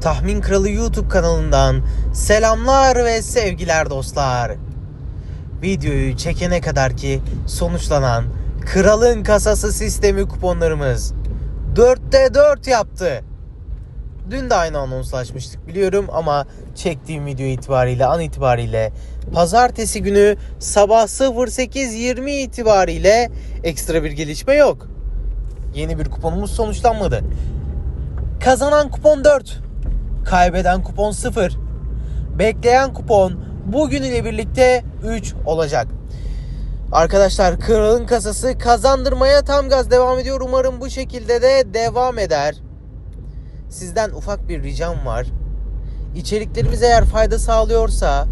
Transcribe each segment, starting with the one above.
Tahmin Kralı YouTube kanalından selamlar ve sevgiler dostlar. Videoyu çekene kadar ki sonuçlanan Kralın Kasası sistemi kuponlarımız 4'te 4 yaptı. Dün de aynı anonslaşmıştık biliyorum ama çektiğim video itibariyle an itibariyle pazartesi günü sabah 08.20 itibariyle ekstra bir gelişme yok. Yeni bir kuponumuz sonuçlanmadı. Kazanan kupon 4. Kaybeden kupon 0. Bekleyen kupon bugün ile birlikte 3 olacak. Arkadaşlar kralın kasası kazandırmaya tam gaz devam ediyor. Umarım bu şekilde de devam eder. Sizden ufak bir ricam var. İçeriklerimiz eğer fayda sağlıyorsa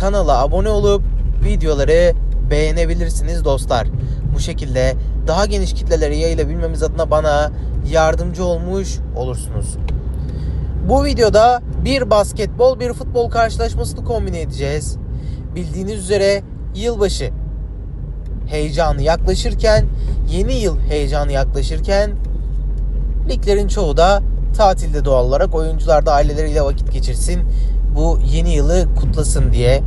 kanala abone olup videoları beğenebilirsiniz dostlar. Bu şekilde daha geniş kitlelere yayılabilmemiz adına bana yardımcı olmuş olursunuz. Bu videoda bir basketbol bir futbol karşılaşmasını kombine edeceğiz. Bildiğiniz üzere yılbaşı heyecanı yaklaşırken, yeni yıl heyecanı yaklaşırken liglerin çoğu da tatilde doğal olarak oyuncular da aileleriyle vakit geçirsin. Bu yeni yılı kutlasın diye.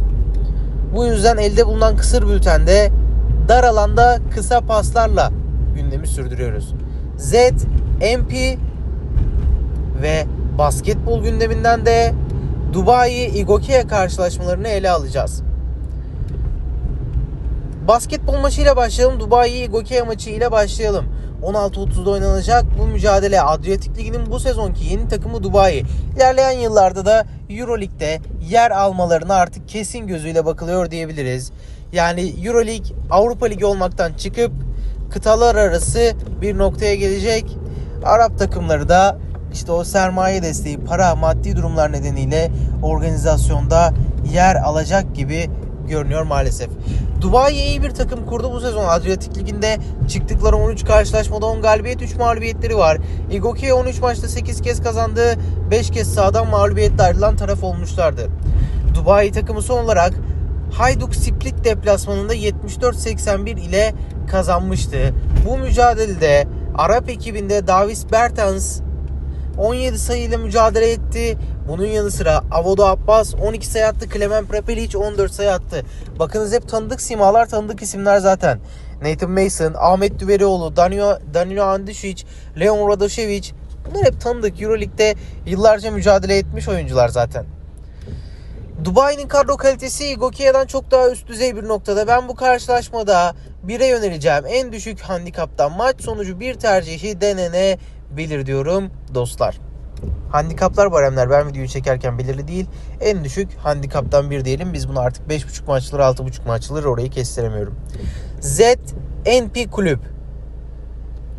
Bu yüzden elde bulunan kısır bültende dar alanda kısa paslarla gündemi sürdürüyoruz. Z, MP ve basketbol gündeminden de Dubai Igokia karşılaşmalarını ele alacağız. Basketbol maçıyla başlayalım. Dubai Igokia maçı ile başlayalım. 16.30'da oynanacak bu mücadele Adriyatik Ligi'nin bu sezonki yeni takımı Dubai. İlerleyen yıllarda da Euroleague'de yer almalarına artık kesin gözüyle bakılıyor diyebiliriz. Yani Euroleague Avrupa Ligi olmaktan çıkıp kıtalar arası bir noktaya gelecek. Arap takımları da işte o sermaye desteği, para, maddi durumlar nedeniyle organizasyonda yer alacak gibi görünüyor maalesef. Dubai iyi bir takım kurdu bu sezon. Adriyatik Ligi'nde çıktıkları 13 karşılaşmada 10 galibiyet 3 mağlubiyetleri var. Igokia 13 maçta 8 kez kazandı. 5 kez sağdan mağlubiyetle ayrılan taraf olmuşlardı. Dubai takımı son olarak Hajduk Split deplasmanında 74-81 ile kazanmıştı. Bu mücadelede Arap ekibinde Davis Bertans 17 sayıyla mücadele etti. Bunun yanı sıra Avodo Abbas 12 sayı attı. Klemen Prepelic 14 sayı attı. Bakınız hep tanıdık simalar, tanıdık isimler zaten. Nathan Mason, Ahmet Düverioğlu, Danilo, Danilo Andisic, Leon Radošević bunlar hep tanıdık. Euroleague'de yıllarca mücadele etmiş oyuncular zaten. Dubai'nin kadro kalitesi Igokia'dan çok daha üst düzey bir noktada. Ben bu karşılaşmada 1'e yöneleceğim. En düşük handikaptan maç sonucu bir tercihi denenebilir diyorum dostlar. Handikaplar baremler ben videoyu çekerken belirli değil. En düşük handikaptan bir diyelim. Biz bunu artık 5.5 maçları 6.5 maçları orayı kestiremiyorum. Z NP Kulüp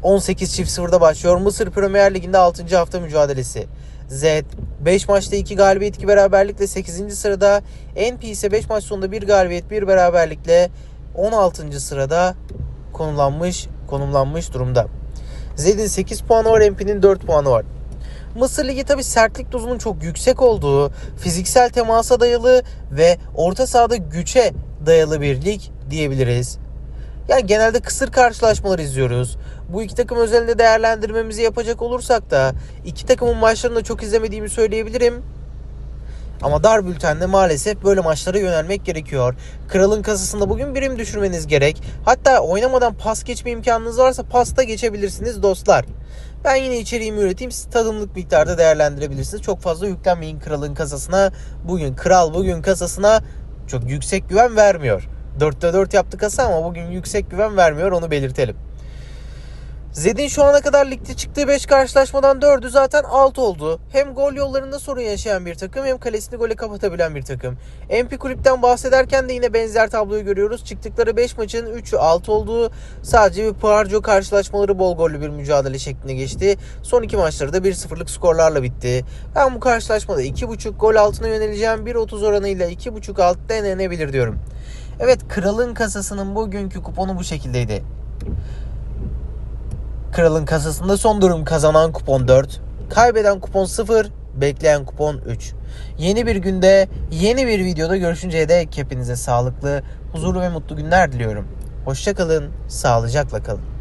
18 çift sıfırda başlıyor. Mısır Premier Ligi'nde 6. hafta mücadelesi. Z 5 maçta 2 galibiyet 2 beraberlikle 8. sırada. NP ise 5 maç sonunda 1 galibiyet 1 beraberlikle 16. sırada konumlanmış konumlanmış durumda. Z'in 8 puanı var, NP'nin 4 puanı var. Mısır Ligi tabi sertlik dozunun çok yüksek olduğu, fiziksel temasa dayalı ve orta sahada güçe dayalı bir lig diyebiliriz. Yani genelde kısır karşılaşmalar izliyoruz. Bu iki takım özelinde değerlendirmemizi yapacak olursak da iki takımın maçlarını da çok izlemediğimi söyleyebilirim. Ama dar bültende maalesef böyle maçlara yönelmek gerekiyor. Kralın kasasında bugün birim düşürmeniz gerek. Hatta oynamadan pas geçme imkanınız varsa pasta geçebilirsiniz dostlar. Ben yine içeriğimi üreteyim. Siz tadımlık miktarda değerlendirebilirsiniz. Çok fazla yüklenmeyin kralın kasasına. Bugün kral bugün kasasına çok yüksek güven vermiyor. 4'te 4 yaptı kasa ama bugün yüksek güven vermiyor onu belirtelim. Zed'in şu ana kadar ligde çıktığı 5 karşılaşmadan 4'ü zaten alt oldu. Hem gol yollarında sorun yaşayan bir takım hem kalesini gole kapatabilen bir takım. MP kulüpten bahsederken de yine benzer tabloyu görüyoruz. Çıktıkları 5 maçın 3'ü alt olduğu sadece bir Puarco karşılaşmaları bol gollü bir mücadele şeklinde geçti. Son iki maçları da 1-0'lık skorlarla bitti. Ben bu karşılaşmada 2.5 gol altına yöneleceğim. 1.30 oranıyla 2.5 alt denenebilir diyorum. Evet kralın kasasının bugünkü kuponu bu şekildeydi. Kralın kasasında son durum kazanan kupon 4, kaybeden kupon 0, bekleyen kupon 3. Yeni bir günde, yeni bir videoda görüşünceye dek hepinize sağlıklı, huzurlu ve mutlu günler diliyorum. Hoşçakalın, sağlıcakla kalın.